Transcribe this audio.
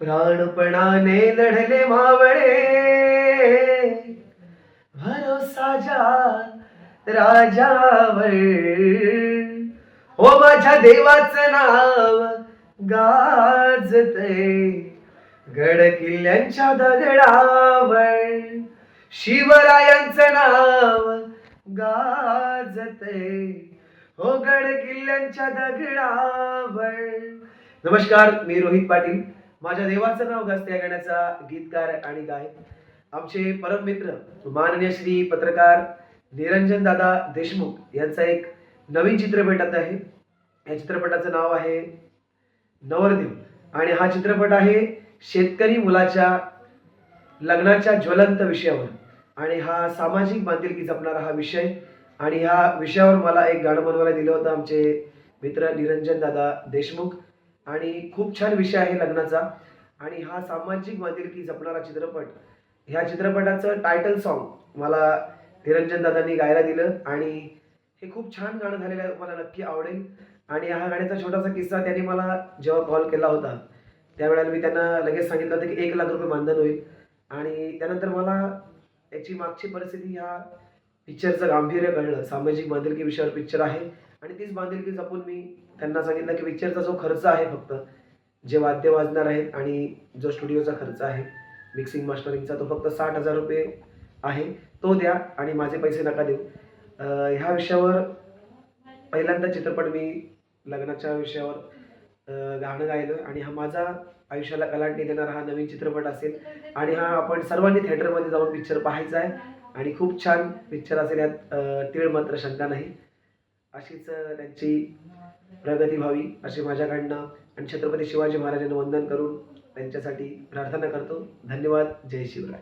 प्राणपणाने लढले मावळे. भरोसा जा राजावर हो माझ्या देवाचं नाव गाजते गड किल्ल्यांच्या दगडावर शिवरायांचं नाव गाजते हो गड किल्ल्यांच्या दगडावर. नमस्कार मी रोहित पाटील. माझ्या देवाचं नाव गाजते या गाण्याचा गीतकार आणि गायक. आमचे परम मित्र माननीय श्री पत्रकार निरंजन दादा देशमुख यांचा एक नवीन चित्रपट आता आहे. या चित्रपटाचं नाव आहे नवरदेव. आणि हा चित्रपट आहे शेतकरी मुलाच्या लग्नाच्या ज्वलंत विषयावर. आणि हा सामाजिक बांधिलकी जपणारा हा विषय. आणि ह्या विषयावर मला एक गाणं बनवायला दिलं होतं आमचे मित्र निरंजन दादा देशमुख. आणि खूप छान विषय आहे लग्नाचा. आणि हा सामाजिक बांधिलकी जपणारा चित्रपट ह्या चित्रपटाचं टायटल सॉन्ग मला निरंजन दादांनी गायला दिलं आणि हे खूप छान गाणं झालेलं आहे मला नक्की आवडेल. आणि हा गाण्याचा छोटासा किस्सा त्यांनी मला जेव्हा कॉल केला होता त्यावेळेला मी त्यांना लगेच सांगितलं होतं की एक लाख रुपये मानधन होईल. आणि त्यानंतर मला याची मागची परिस्थिती ह्या पिक्चरचं गांभीर्य कळलं. सामाजिक बांधिलकी विषयावर पिक्चर आहे. आणि तीच बांधिलकी जपून मी त्यांना सांगितलं की पिक्चरचा जो खर्च आहे फक्त जे वाद्य वाजणार आहेत आणि जो स्टुडिओचा खर्च आहे मिक्सिंग मास्टरिंगचा तो फक्त साठ हजार रुपये आहे. तो द्या आणि माझे पैसे नका देऊ. ह्या विषयावर पहिल्यांदा चित्रपट मी लग्नाच्या विषयावर गाणं गायलं आणि हा माझा आयुष्याला कलाटणी देणारा हा नवीन चित्रपट असेल. आणि हा आपण सर्वांनी थिएटरमध्ये जाऊन पिक्चर पाहायचा आहे. आणि खूप छान पिक्चर असेल यात तीळ मात्र शंका नाही. अशीच त्यांची प्रगती व्हावी अशी माझ्याकडनं आणि छत्रपती शिवाजी महाराजांना वंदन करून त्यांच्यासाठी प्रार्थना करतो. धन्यवाद. जय शिवराय.